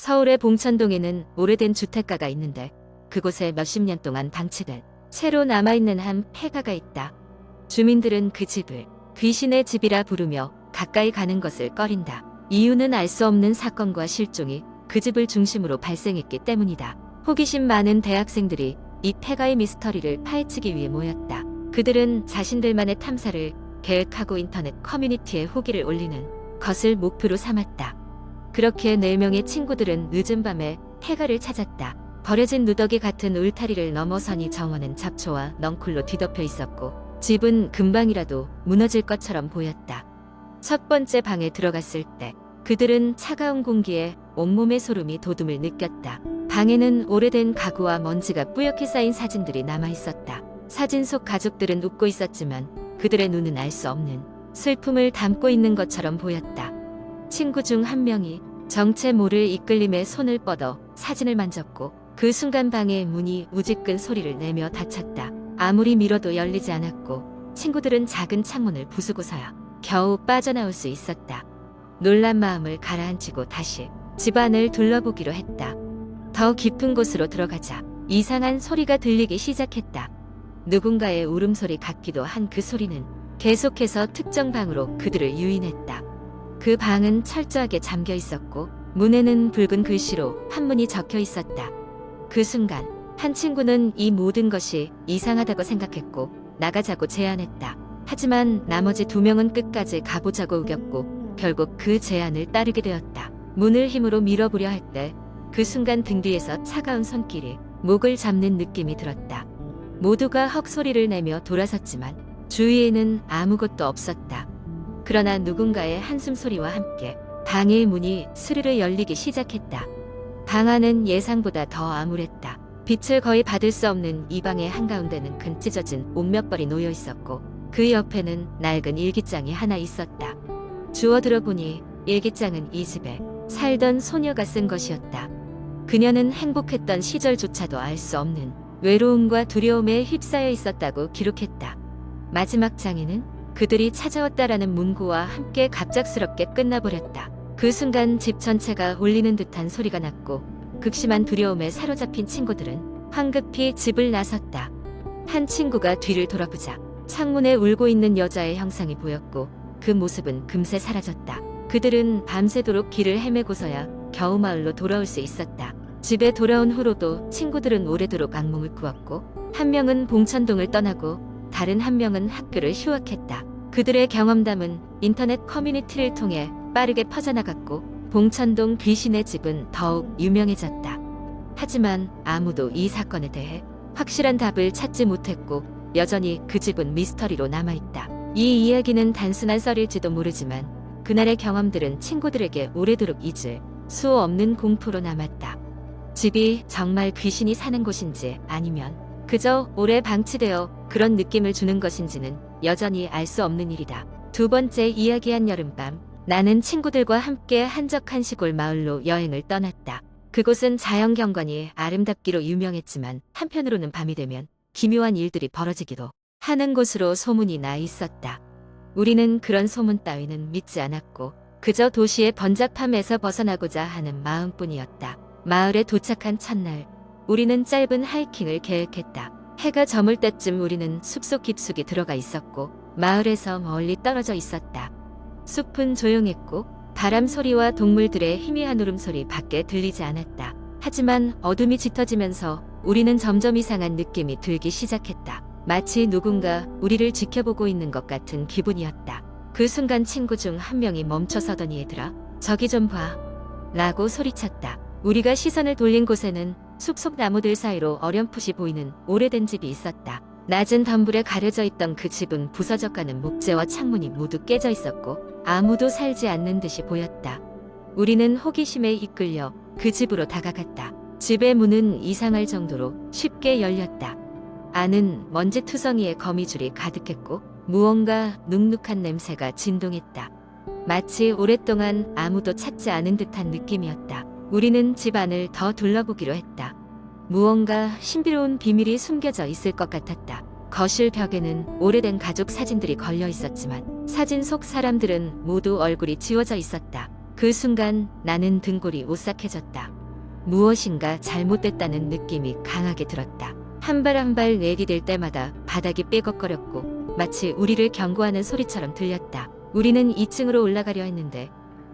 서울의 봉천동에는 오래된 주택가가 있는데 그곳에 몇십 년 동안 방치된 새로 남아있는 한 폐가가 있다. 주민들은 그 집을 귀신의 집이라 부르며 가까이 가는 것을 꺼린다. 이유는 알 수 없는 사건과 실종이 그 집을 중심으로 발생했기 때문이다. 호기심 많은 대학생들이 이 폐가의 미스터리를 파헤치기 위해 모였다. 그들은 자신들만의 탐사를 계획하고 인터넷 커뮤니티에 후기를 올리는 것을 목표로 삼았다. 그렇게 네 명의 친구들은 늦은 밤에 폐가를 찾았다. 버려진 누더기 같은 울타리를 넘어서니 정원은 잡초와 넝쿨로 뒤덮여 있었고 집은 금방이라도 무너질 것처럼 보였다. 첫 번째 방에 들어갔을 때 그들은 차가운 공기에 온몸의 소름이 도둠을 느꼈다. 방에는 오래된 가구와 먼지가 뿌옇게 쌓인 사진들이 남아 있었다. 사진 속 가족들은 웃고 있었지만 그들의 눈은 알 수 없는 슬픔을 담고 있는 것처럼 보였다. 친구 중 한 명이 정체 모를 이끌림에 손을 뻗어 사진을 만졌고 그 순간 방의 문이 우지끈 소리를 내며 닫혔다. 아무리 밀어도 열리지 않았고 친구들은 작은 창문을 부수고서야 겨우 빠져나올 수 있었다. 놀란 마음을 가라앉히고 다시 집안을 둘러보기로 했다. 더 깊은 곳으로 들어가자 이상한 소리가 들리기 시작했다. 누군가의 울음소리 같기도 한 그 소리는 계속해서 특정 방으로 그들을 유인했다. 그 방은 철저하게 잠겨 있었고 문에는 붉은 글씨로 한문이 적혀 있었다. 그 순간 한 친구는 이 모든 것이 이상하다고 생각했고 나가자고 제안했다. 하지만 나머지 두 명은 끝까지 가보자고 우겼고 결국 그 제안을 따르게 되었다. 문을 힘으로 밀어보려 할 때 그 순간 등 뒤에서 차가운 손길이 목을 잡는 느낌이 들었다. 모두가 헉소리를 내며 돌아섰지만 주위에는 아무것도 없었다. 그러나 누군가의 한숨 소리와 함께 방의 문이 스르르 열리기 시작했다. 방 안은 예상보다 더 암울했다. 빛을 거의 받을 수 없는 이 방의 한가운데는 근 찢어진 옷몇 벌이 놓여 있었고 그 옆에는 낡은 일기장이 하나 있었다. 주워 들어보니 일기장은 이 집에 살던 소녀가 쓴 것이었다. 그녀는 행복했던 시절조차도 알 수 없는 외로움과 두려움에 휩싸여 있었다고 기록했다. 마지막 장에는 그들이 찾아왔다라는 문구와 함께 갑작스럽게 끝나버렸다. 그 순간 집 전체가 울리는 듯한 소리가 났고 극심한 두려움에 사로잡힌 친구들은 황급히 집을 나섰다. 한 친구가 뒤를 돌아보자 창문에 울고 있는 여자의 형상이 보였고 그 모습은 금세 사라졌다. 그들은 밤새도록 길을 헤매고서야 겨우 마을로 돌아올 수 있었다. 집에 돌아온 후로도 친구들은 오래도록 악몽을 꾸었고 한 명은 봉천동을 떠나고 다른 한 명은 학교를 휴학했다. 그들의 경험담은 인터넷 커뮤니티를 통해 빠르게 퍼져나갔고 봉천동 귀신의 집은 더욱 유명해졌다. 하지만 아무도 이 사건에 대해 확실한 답을 찾지 못했고 여전히 그 집은 미스터리로 남아있다. 이 이야기는 단순한 썰일지도 모르지만 그날의 경험들은 친구들에게 오래도록 잊을 수 없는 공포로 남았다. 집이 정말 귀신이 사는 곳인지 아니면 그저 오래 방치되어 그런 느낌을 주는 것인지는 여전히 알 수 없는 일이다. 두 번째 이야기한 여름밤, 나는 친구들과 함께 한적한 시골 마을로 여행을 떠났다. 그곳은 자연 경관이 아름답기로 유명했지만 한편으로는 밤이 되면 기묘한 일들이 벌어지기도 하는 곳으로 소문이 나 있었다. 우리는 그런 소문 따위는 믿지 않았고 그저 도시의 번잡함에서 벗어나고자 하는 마음뿐이었다. 마을에 도착한 첫날, 우리는 짧은 하이킹을 계획했다. 해가 저물 때쯤 우리는 숲속 깊숙이 들어가 있었고 마을에서 멀리 떨어져 있었다. 숲은 조용했고 바람 소리와 동물들의 희미한 울음소리 밖에 들리지 않았다. 하지만 어둠이 짙어지면서 우리는 점점 이상한 느낌이 들기 시작했다. 마치 누군가 우리를 지켜보고 있는 것 같은 기분이었다. 그 순간 친구 중 한 명이 멈춰서더니 얘들아, 저기 좀 봐. 라고 소리쳤다. 우리가 시선을 돌린 곳에는 숲속 나무들 사이로 어렴풋이 보이는 오래된 집이 있었다. 낮은 덤불에 가려져 있던 그 집은 부서져가는 목재와 창문이 모두 깨져 있었고 아무도 살지 않는 듯이 보였다. 우리는 호기심에 이끌려 그 집으로 다가갔다. 집의 문은 이상할 정도로 쉽게 열렸다. 안은 먼지 투성이에 거미줄이 가득했고 무언가 눅눅한 냄새가 진동했다. 마치 오랫동안 아무도 찾지 않은 듯한 느낌이었다. 우리는 집 안을 더 둘러보기로 했다. 무언가 신비로운 비밀이 숨겨져 있을 것 같았다. 거실 벽에는 오래된 가족 사진들이 걸려 있었지만 사진 속 사람들은 모두 얼굴이 지워져 있었다. 그 순간 나는 등골이 오싹해졌다. 무엇인가 잘못됐다는 느낌이 강하게 들었다. 한 발 한 발 내디딜 때마다 바닥이 삐걱거렸고 마치 우리를 경고하는 소리처럼 들렸다. 우리는 2층으로 올라가려 했는데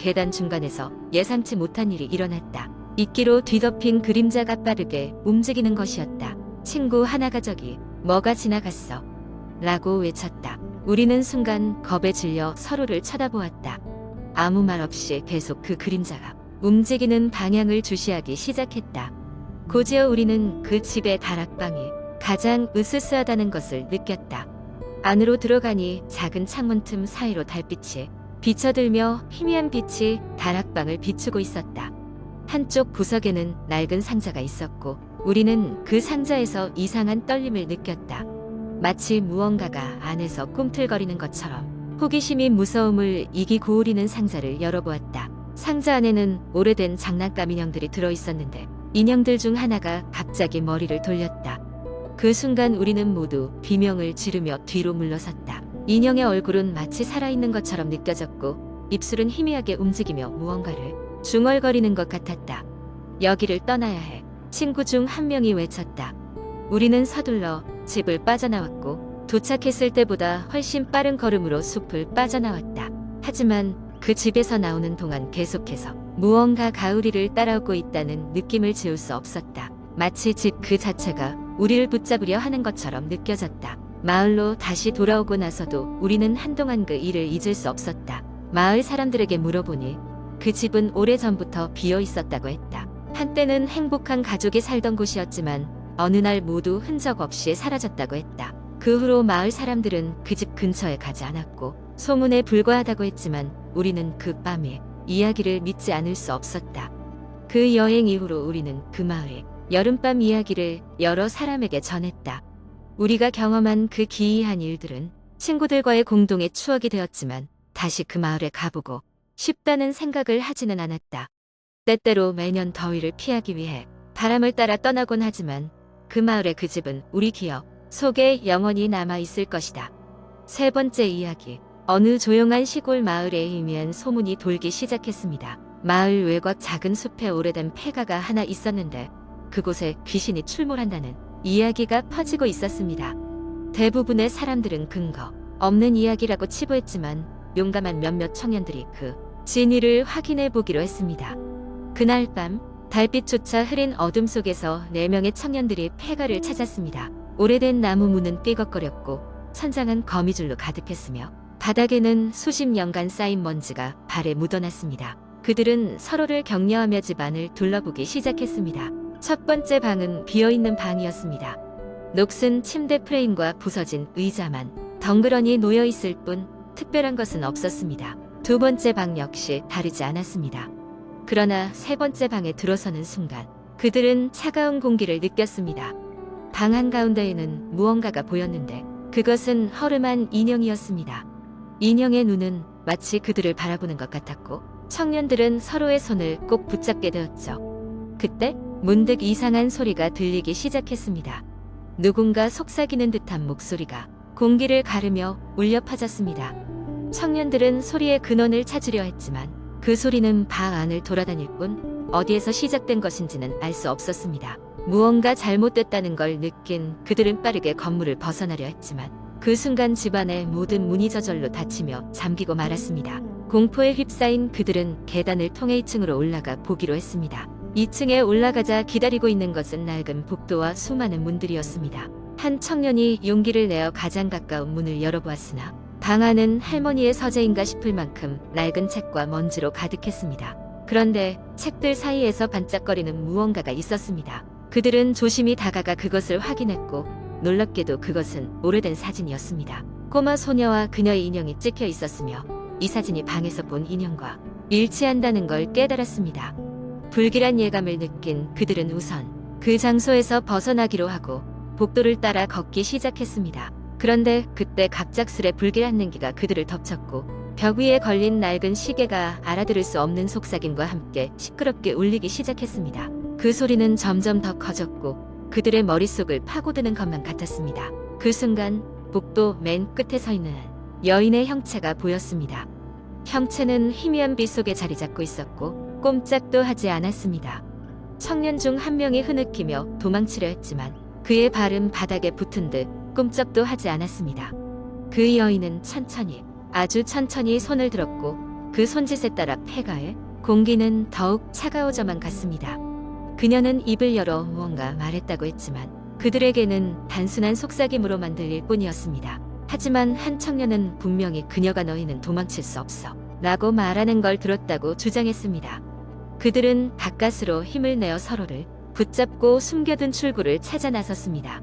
계단 중간에서 예상치 못한 일이 일어났다. 이끼로 뒤덮인 그림자가 빠르게 움직이는 것이었다. 친구 하나가 저기 뭐가 지나갔어. 라고 외쳤다. 우리는 순간 겁에 질려 서로를 쳐다보았다. 아무 말 없이 계속 그 그림자가 움직이는 방향을 주시하기 시작했다. 고지어 우리는 그 집의 다락방이 가장 으스스하다는 것을 느꼈다. 안으로 들어가니 작은 창문 틈 사이로 달빛이 비쳐들며 희미한 빛이 다락방을 비추고 있었다. 한쪽 구석에는 낡은 상자가 있었고 우리는 그 상자에서 이상한 떨림을 느꼈다. 마치 무언가가 안에서 꿈틀거리는 것처럼 호기심이 무서움을 이기고 오리는 상자를 열어보았다. 상자 안에는 오래된 장난감 인형들이 들어있었는데 인형들 중 하나가 갑자기 머리를 돌렸다. 그 순간 우리는 모두 비명을 지르며 뒤로 물러섰다. 인형의 얼굴은 마치 살아있는 것처럼 느껴졌고 입술은 희미하게 움직이며 무언가를 중얼거리는 것 같았다. 여기를 떠나야 해. 친구 중 한 명이 외쳤다. 우리는 서둘러 집을 빠져나왔고 도착했을 때보다 훨씬 빠른 걸음으로 숲을 빠져나왔다. 하지만 그 집에서 나오는 동안 계속해서 무언가가 우리를 따라오고 있다는 느낌을 지울 수 없었다. 마치 집 그 자체가 우리를 붙잡으려 하는 것처럼 느껴졌다. 마을로 다시 돌아오고 나서도 우리는 한동안 그 일을 잊을 수 없었다. 마을 사람들에게 물어보니 그 집은 오래전부터 비어 있었다고 했다. 한때는 행복한 가족이 살던 곳이었지만 어느 날 모두 흔적 없이 사라졌다고 했다. 그 후로 마을 사람들은 그 집 근처에 가지 않았고 소문에 불과하다고 했지만 우리는 그 밤에 이야기를 믿지 않을 수 없었다. 그 여행 이후로 우리는 그 마을의 여름밤 이야기를 여러 사람에게 전했다. 우리가 경험한 그 기이한 일들은 친구들과의 공동의 추억이 되었지만 다시 그 마을에 가보고 싶다는 생각을 하지는 않았다. 때때로 매년 더위를 피하기 위해 바람을 따라 떠나곤 하지만 그 마을의 그 집은 우리 기억 속에 영원히 남아 있을 것이다. 세 번째 이야기. 어느 조용한 시골 마을에 희미한 소문이 돌기 시작했습니다. 마을 외곽 작은 숲에 오래된 폐가가 하나 있었는데 그곳에 귀신이 출몰한다는 이야기가 퍼지고 있었습니다. 대부분의 사람들은 근거 없는 이야기라고 치부했지만 용감한 몇몇 청년들이 그 진위를 확인해 보기로 했습니다. 그날 밤 달빛조차 흐린 어둠 속에서 네 명의 청년들이 폐가를 찾았습니다. 오래된 나무 문은 삐걱거렸고 천장은 거미줄로 가득했으며 바닥에는 수십 년간 쌓인 먼지가 발에 묻어났습니다. 그들은 서로를 격려하며 집안을 둘러보기 시작했습니다. 첫 번째 방은 비어있는 방이었습니다. 녹슨 침대 프레임과 부서진 의자만 덩그러니 놓여 있을 뿐 특별한 것은 없었습니다. 두 번째 방 역시 다르지 않았습니다. 그러나 세 번째 방에 들어서는 순간 그들은 차가운 공기를 느꼈습니다. 방 한가운데에는 무언가가 보였는데 그것은 허름한 인형이었습니다. 인형의 눈은 마치 그들을 바라보는 것 같았고 청년들은 서로의 손을 꼭 붙잡게 되었죠. 그때 문득 이상한 소리가 들리기 시작했습니다. 누군가 속삭이는 듯한 목소리가 공기를 가르며 울려 퍼졌습니다. 청년들은 소리의 근원을 찾으려 했지만 그 소리는 방 안을 돌아다닐 뿐 어디에서 시작된 것인지는 알 수 없었습니다. 무언가 잘못됐다는 걸 느낀 그들은 빠르게 건물을 벗어나려 했지만 그 순간 집안의 모든 문이 저절로 닫히며 잠기고 말았습니다. 공포에 휩싸인 그들은 계단을 통해 2층으로 올라가 보기로 했습니다. 2층에 올라가자 기다리고 있는 것은 낡은 복도와 수많은 문들이었습니다. 한 청년이 용기를 내어 가장 가까운 문을 열어보았으나 방 안은 할머니의 서재인가 싶을 만큼 낡은 책과 먼지로 가득했습니다. 그런데 책들 사이에서 반짝거리는 무언가가 있었습니다. 그들은 조심히 다가가 그것을 확인했고 놀랍게도 그것은 오래된 사진이었습니다. 꼬마 소녀와 그녀의 인형이 찍혀 있었으며 이 사진이 방에서 본 인형과 일치한다는 걸 깨달았습니다. 불길한 예감을 느낀 그들은 우선 그 장소에서 벗어나기로 하고 복도를 따라 걷기 시작했습니다. 그런데 그때 갑작스레 불길한 냉기가 그들을 덮쳤고 벽 위에 걸린 낡은 시계가 알아들을 수 없는 속삭임과 함께 시끄럽게 울리기 시작했습니다. 그 소리는 점점 더 커졌고 그들의 머릿속을 파고드는 것만 같았습니다. 그 순간 복도 맨 끝에 서 있는 여인의 형체가 보였습니다. 형체는 희미한 빛 속에 자리 잡고 있었고 꼼짝도 하지 않았습니다. 청년 중 한 명이 흐느끼며 도망치려 했지만 그의 발은 바닥에 붙은 듯 꿈쩍도 하지 않았습니다. 그 여인은 천천히 아주 천천히 손을 들었고 그 손짓에 따라 폐가에 공기는 더욱 차가워져만 갔습니다. 그녀는 입을 열어 무언가 말했다고 했지만 그들에게는 단순한 속삭임으로만 들릴 뿐이었습니다. 하지만 한 청년은 분명히 그녀가 너희는 도망칠 수 없어 라고 말하는 걸 들었다고 주장했습니다. 그들은 가까스로 힘을 내어 서로를 붙잡고 숨겨둔 출구를 찾아 나섰습니다.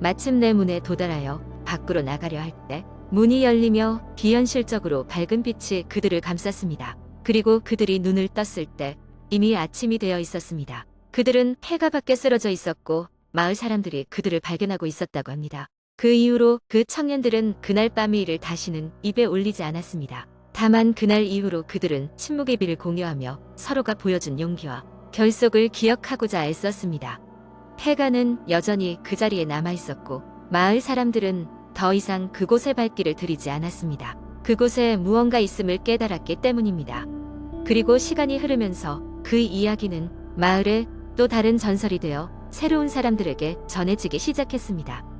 마침내 문에 도달하여 밖으로 나가려 할 때 문이 열리며 비현실적으로 밝은 빛이 그들을 감쌌습니다. 그리고 그들이 눈을 떴을 때 이미 아침이 되어 있었습니다. 그들은 폐가 밖에 쓰러져 있었고 마을 사람들이 그들을 발견하고 있었다고 합니다. 그 이후로 그 청년들은 그날 밤의 일을 다시는 입에 올리지 않았습니다. 다만 그날 이후로 그들은 침묵의 비를 공유하며 서로가 보여준 용기와 결속을 기억하고자 애썼습니다. 폐가는 여전히 그 자리에 남아 있었고 마을 사람들은 더 이상 그곳에 발길을 들이지 않았습니다. 그곳에 무언가 있음을 깨달았기 때문입니다. 그리고 시간이 흐르면서 그 이야기는 마을에 또 다른 전설이 되어 새로운 사람들에게 전해지기 시작했습니다.